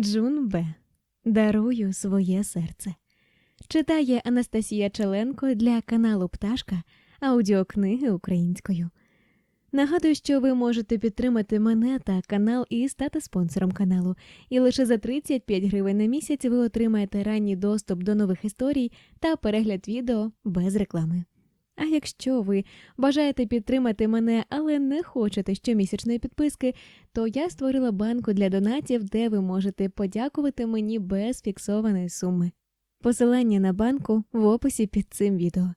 Джун Б. Дарую своє серце. Читає Анастасія Челенко для каналу Пташка аудіокниги українською. Нагадую, що ви можете підтримати мене та канал і стати спонсором каналу. І лише за 35 гривень на місяць ви отримаєте ранній доступ до нових історій та перегляд відео без реклами. А якщо ви бажаєте підтримати мене, але не хочете щомісячної підписки, то я створила банку для донатів, де ви можете подякувати мені без фіксованої суми. Посилання на банку в описі під цим відео.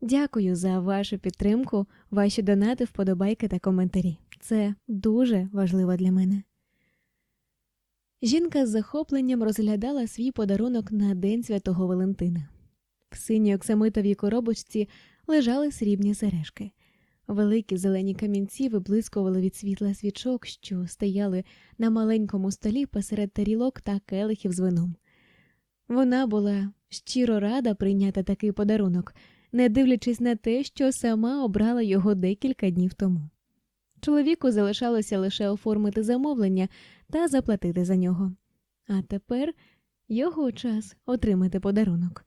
Дякую за вашу підтримку, ваші донати, вподобайки та коментарі. Це дуже важливо для мене. Жінка з захопленням розглядала свій подарунок на День Святого Валентина. В синій оксамитовій коробочці лежали срібні сережки. Великі зелені камінці виблискували від світла свічок, що стояли на маленькому столі посеред тарілок та келихів з вином. Вона була щиро рада прийняти такий подарунок, не дивлячись на те, що сама обрала його декілька днів тому. Чоловіку залишалося лише оформити замовлення та заплатити за нього. А тепер його час отримати подарунок.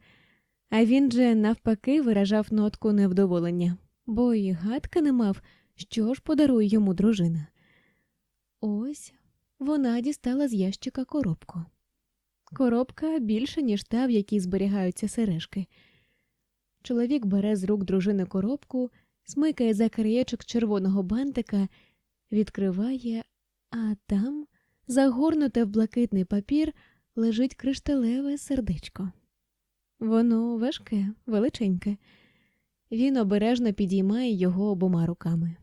А він же навпаки виражав нотку невдоволення, бо і гадка не мав, що ж подарує йому дружина. Ось вона дістала з ящика коробку. Коробка більша, ніж та, в якій зберігаються сережки. Чоловік бере з рук дружини коробку, смикає за краєчок червоного бантика, відкриває, а там, загорнуте в блакитний папір, лежить кришталеве сердечко. Воно важке, величеньке. Він обережно підіймає його обома руками.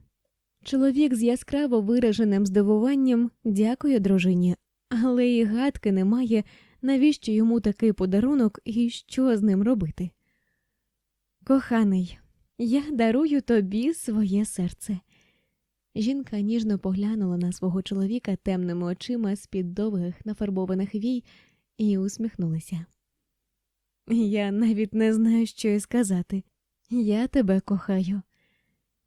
Чоловік з яскраво вираженим здивуванням дякує дружині, але і гадки немає, навіщо йому такий подарунок і що з ним робити. Коханий, я дарую тобі своє серце. Жінка ніжно поглянула на свого чоловіка темними очима з-під довгих нафарбованих вій і усміхнулася. Я навіть не знаю, що й сказати. Я тебе кохаю.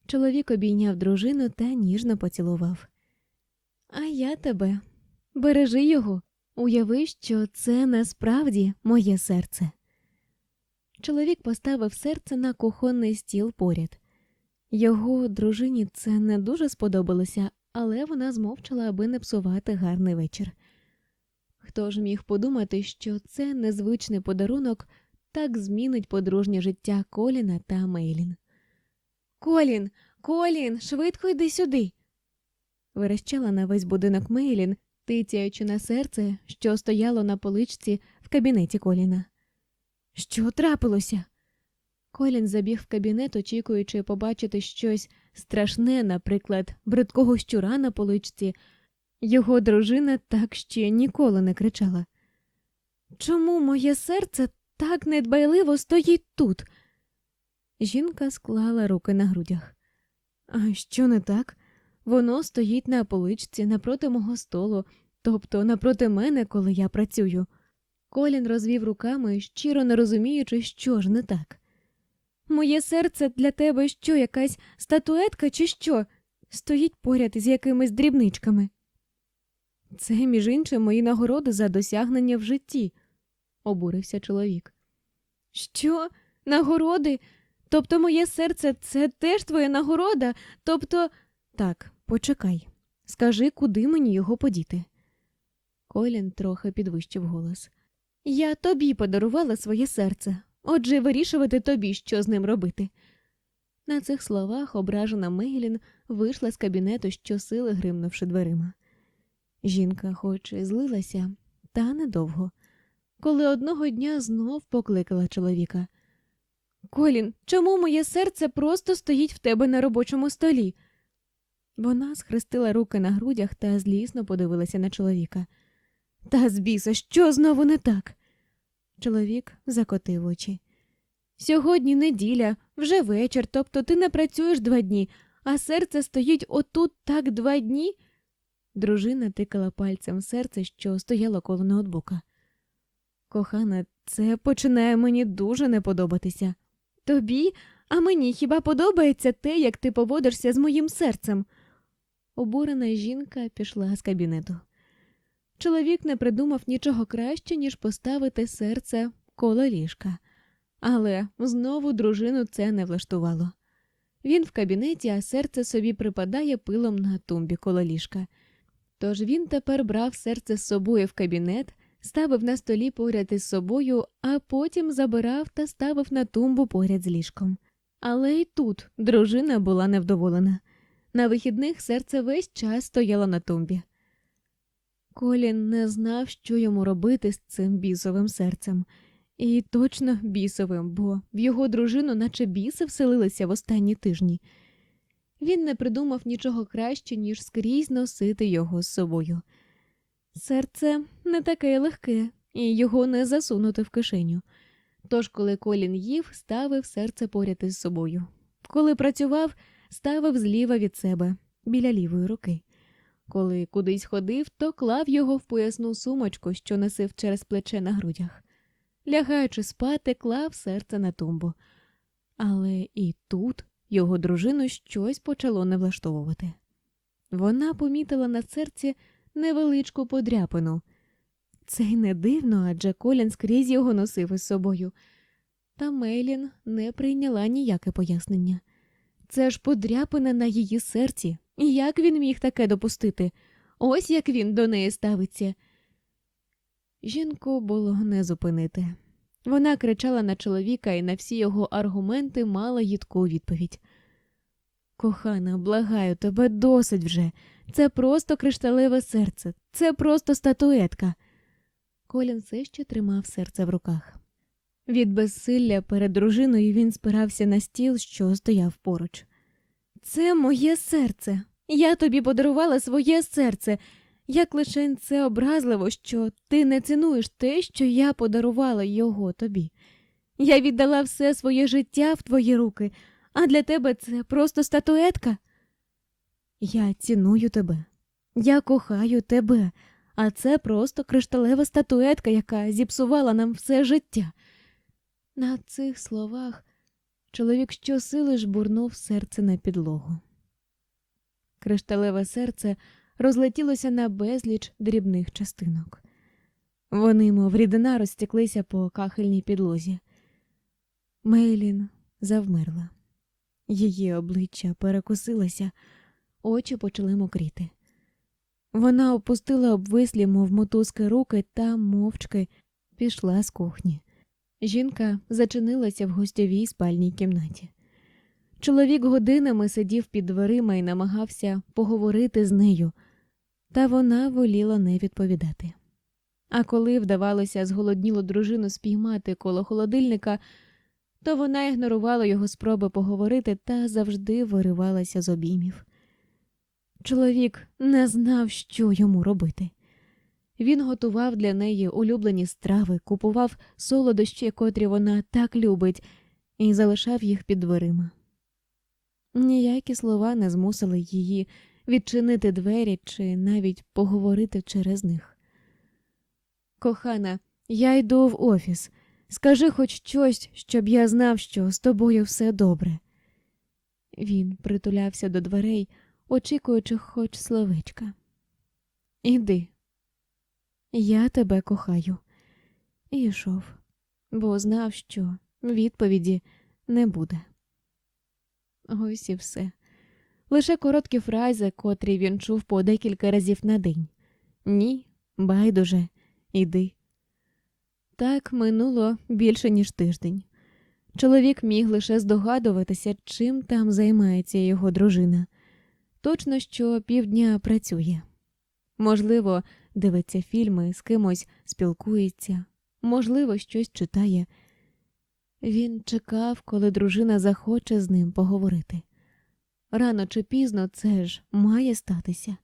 Чоловік обійняв дружину та ніжно поцілував. А я тебе. Бережи його, уяви, що це насправді моє серце. Чоловік поставив серце на кухонний стіл поряд. Його дружині це не дуже сподобалося, але вона змовчала, аби не псувати гарний вечір. Хто ж міг подумати, що це незвичний подарунок так змінить подружнє життя Коліна та Мейлін. Колін, Колін, швидко йди сюди. Верещала на весь будинок Мейлін, тицяючи на серце, що стояло на поличці в кабінеті Коліна. Що трапилося? Колін забіг в кабінет, очікуючи побачити щось страшне, наприклад, бридкого щура на поличці. Його дружина так ще ніколи не кричала. Чому моє серце так недбайливо стоїть тут? Жінка склала руки на грудях. А що не так? Воно стоїть на поличці напроти мого столу, тобто напроти мене, коли я працюю. Колін розвів руками, щиро не розуміючи, що ж не так. Моє серце для тебе що, якась статуетка, чи що? Стоїть поряд із якимись дрібничками. Це, між іншим, мої нагороди за досягнення в житті, обурився чоловік. Що? Нагороди? Тобто моє серце це теж твоя нагорода? Тобто. Так, почекай. Скажи, куди мені його подіти. Колін трохи підвищив голос. Я тобі подарувала своє серце, отже, вирішувати тобі, що з ним робити. На цих словах ображена Мейлін вийшла з кабінету, щосили гримнувши дверима. Жінка хоч і злилася, та недовго, коли одного дня знов покликала чоловіка. Колін, чому моє серце просто стоїть в тебе на робочому столі? Вона схрестила руки на грудях та злісно подивилася на чоловіка. Та збіса, що знову не так? Чоловік закотив очі. Сьогодні неділя, вже вечір, тобто ти не працюєш два дні, а серце стоїть отут так два дні. Дружина тикала пальцем в серце, що стояло коло ноутбука. Кохана, це починає мені дуже не подобатися. Тобі, а мені хіба подобається те, як ти поводишся з моїм серцем? Обурена жінка пішла з кабінету. Чоловік не придумав нічого краще, ніж поставити серце коло ліжка, але знову дружину це не влаштувало. Він в кабінеті, а серце собі припадає пилом на тумбі коло ліжка. Тож він тепер брав серце з собою в кабінет, ставив на столі поряд із собою, а потім забирав та ставив на тумбу поряд з ліжком. Але й тут дружина була невдоволена. На вихідних серце весь час стояло на тумбі. Колін не знав, що йому робити з цим бісовим серцем. І точно бісовим, бо в його дружину, наче біси, вселилися в останні тижні. Він не придумав нічого краще, ніж скрізь носити його з собою. Серце не таке легке, і його не засунути в кишеню. Тож, коли Колін їв, ставив серце поряд із собою. Коли працював, ставив зліва від себе, біля лівої руки. Коли кудись ходив, то клав його в поясну сумочку, що носив через плече на грудях. Лягаючи спати, клав серце на тумбу. Але і тут його дружину щось почало не влаштовувати. Вона помітила на серці невеличку подряпину. Це й не дивно, адже Колін скрізь його носив із собою. Та Мейлін не прийняла ніяке пояснення. Це ж подряпина на її серці. Як він міг таке допустити? Ось як він до неї ставиться. Жінку було не зупинити. Вона кричала на чоловіка і на всі його аргументи мала їдку відповідь. Кохана, благаю тебе досить вже. Це просто кришталеве серце, це просто статуетка. Колін все ще тримав серце в руках. Від безсилля перед дружиною він спирався на стіл, що стояв поруч. Це моє серце. Я тобі подарувала своє серце. Як лише це образливо, що ти не цінуєш те, що я подарувала його тобі. Я віддала все своє життя в твої руки, а для тебе це просто статуетка. Я ціную тебе, я кохаю тебе, а це просто кришталева статуетка, яка зіпсувала нам все життя. На цих словах чоловік щосили жбурнув серце на підлогу. Кришталеве серце розлетілося на безліч дрібних частинок. Вони, мов рідина, розтеклися по кахельній підлозі. Мейлін завмерла. Її обличчя перекосилося, очі почали мокріти. Вона опустила обвислі, мов мотузки руки та мовчки пішла з кухні. Жінка зачинилася в гостьовій спальній кімнаті. Чоловік годинами сидів під дверима і намагався поговорити з нею, та вона воліла не відповідати. А коли вдавалося зголоднілу дружину спіймати коло холодильника, то вона ігнорувала його спроби поговорити та завжди виривалася з обіймів. Чоловік не знав, що йому робити. Він готував для неї улюблені страви, купував солодощі, котрі вона так любить, і залишав їх під дверима. Ніякі слова не змусили її відчинити двері чи навіть поговорити через них. Кохана, я йду в офіс. Скажи хоч щось, щоб я знав, що з тобою все добре. Він притулявся до дверей, очікуючи хоч словечка. Іди, я тебе кохаю. І йшов, бо знав, що відповіді не буде. Ось і все. Лише короткі фрази, котрі він чув по декілька разів на день. Ні, байдуже, іди. Так минуло більше, ніж тиждень. Чоловік міг лише здогадуватися, чим там займається його дружина. Точно, що півдня працює. Можливо, дивиться фільми, з кимось спілкується, можливо, щось читає. Він чекав, коли дружина захоче з ним поговорити. Рано чи пізно це ж має статися.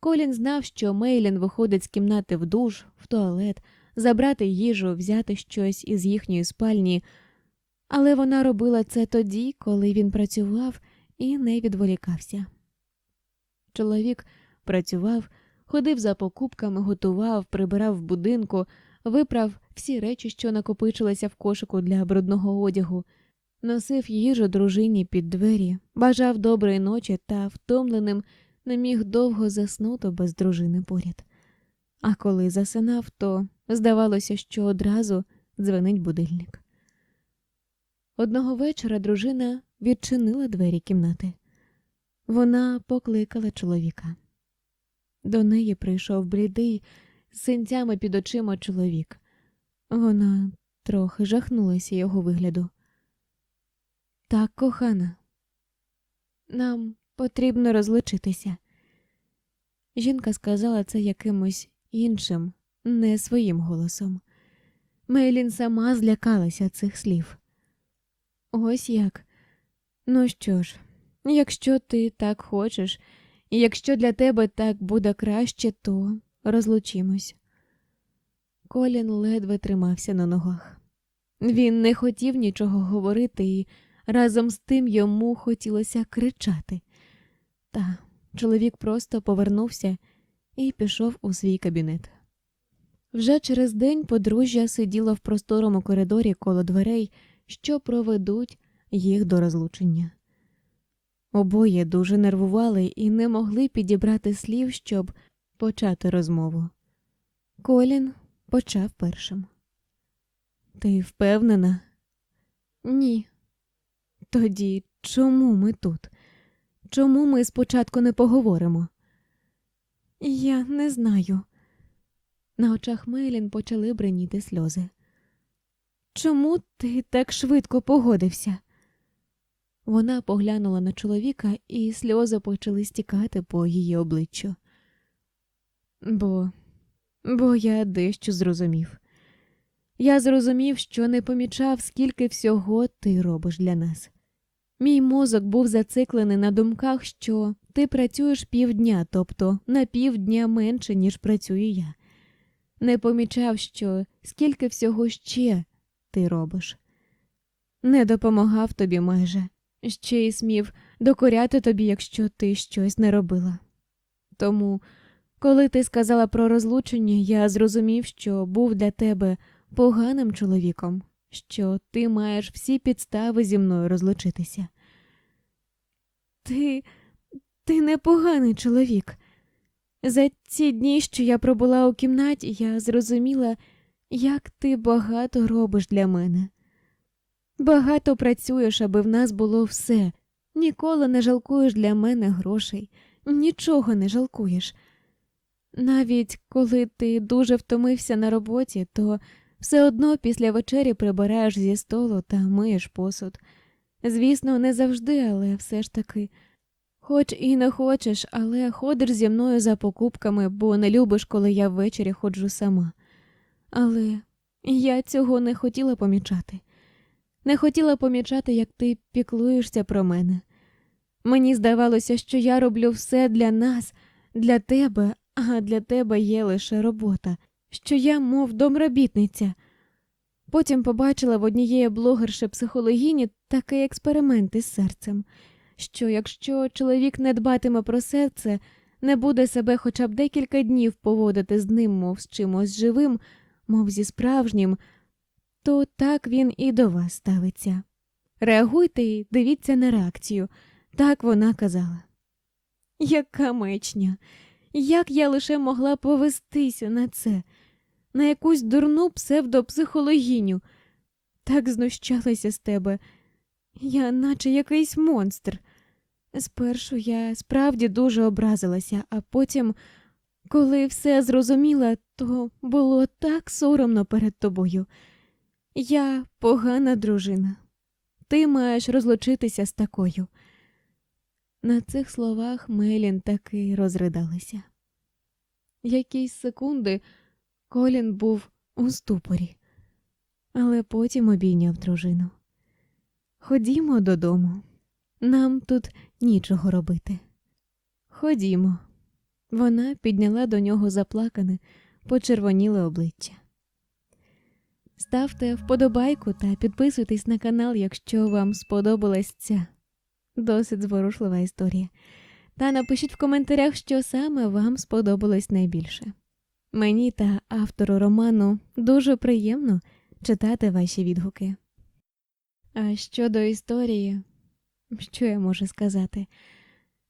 Колін знав, що Мейлін виходить з кімнати в душ, в туалет, забрати їжу, взяти щось із їхньої спальні, але вона робила це тоді, коли він працював і не відволікався. Чоловік працював, ходив за покупками, готував, прибирав в будинку, виправ всі речі, що накопичилися в кошику для брудного одягу, носив їжу дружині під двері, бажав доброї ночі та втомленим не міг довго заснути без дружини поряд. а коли засинав, то здавалося, що одразу дзвенить будильник. Одного вечора дружина відчинила двері кімнати. Вона покликала чоловіка. До неї прийшов блідий, з синцями під очима чоловік. Вона трохи жахнулася його вигляду. Так, кохана, нам потрібно розлучитися. Жінка сказала це якимось іншим, не своїм голосом. Мейлін сама злякалася цих слів. Ось як. Ну що ж, якщо ти так хочеш, і якщо для тебе так буде краще, то розлучимось. Колін ледве тримався на ногах. Він не хотів нічого говорити, і разом з тим йому хотілося кричати. Та чоловік просто повернувся і пішов у свій кабінет. Вже через день подружжя сиділо в просторому коридорі коло дверей, що проведуть їх до розлучення. Обоє дуже нервували і не могли підібрати слів, щоб почати розмову. Колін почав першим. Ти впевнена? Ні. Тоді чому ми тут? Чому ми спочатку не поговоримо? Я не знаю. На очах Мейлін почали бреніти сльози. Чому ти так швидко погодився? Вона поглянула на чоловіка, і сльози почали стікати по її обличчю. Бо, бо я дещо зрозумів. Я зрозумів, що не помічав, скільки всього ти робиш для нас. Мій мозок був зациклений на думках, що ти працюєш півдня, тобто на півдня менше, ніж працюю я. Не помічав, що скільки всього ще ти робиш. Не допомагав тобі майже, ще й смів докоряти тобі, якщо ти щось не робила. Тому, коли ти сказала про розлучення, я зрозумів, що був для тебе поганим чоловіком, що ти маєш всі підстави зі мною розлучитися. Ти, ти непоганий чоловік. За ці дні, що я пробула у кімнаті, я зрозуміла, як ти багато робиш для мене. Багато працюєш, аби в нас було все. Ніколи не жалкуєш для мене грошей, нічого не жалкуєш. Навіть коли ти дуже втомився на роботі, то все одно після вечері прибираєш зі столу та миєш посуд. Звісно, не завжди, але все ж таки. Хоч і не хочеш, але ходиш зі мною за покупками, бо не любиш, коли я ввечері ходжу сама. Але я цього не хотіла помічати. Не хотіла помічати, як ти піклуєшся про мене. Мені здавалося, що я роблю все для нас, для тебе, а для тебе є лише робота, що я, мов домробітниця. Потім побачила в однієї блогерші психологіні такий експеримент із серцем, що якщо чоловік не дбатиме про серце, не буде себе хоча б декілька днів поводити з ним, мов з чимось живим, мов зі справжнім, то так він і до вас ставиться. Реагуйте і дивіться на реакцію, так вона казала. Яка мечня, як я лише могла повестися на це, на якусь дурну псевдопсихологіню, так знущалася з тебе, я наче якийсь монстр. Спершу я справді дуже образилася, а потім, коли все зрозуміла, то було так соромно перед тобою. Я погана дружина. Ти маєш розлучитися з такою. На цих словах Мелін таки розридалася. Якісь секунди Колін був у ступорі, але потім обійняв дружину. Ходімо додому, нам тут нічого робити. Ходімо. Вона підняла до нього заплакане, почервоніле обличчя. Ставте вподобайку та підписуйтесь на канал, якщо вам сподобалась ця досить зворушлива історія. Та напишіть в коментарях, що саме вам сподобалось найбільше. Мені та автору роману дуже приємно читати ваші відгуки. А щодо історії, що я можу сказати?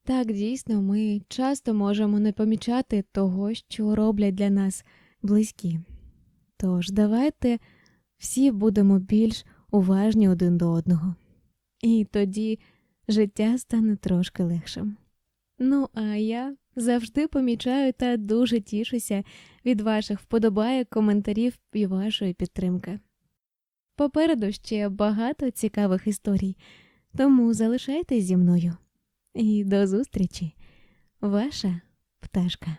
Так, дійсно, ми часто можемо не помічати того, що роблять для нас близькі. Тож давайте всі будемо більш уважні один до одного. І тоді життя стане трошки легшим. Ну, а я завжди помічаю та дуже тішуся від ваших вподобайок, коментарів і вашої підтримки. Попереду ще багато цікавих історій, тому залишайтесь зі мною. І до зустрічі, ваша пташка.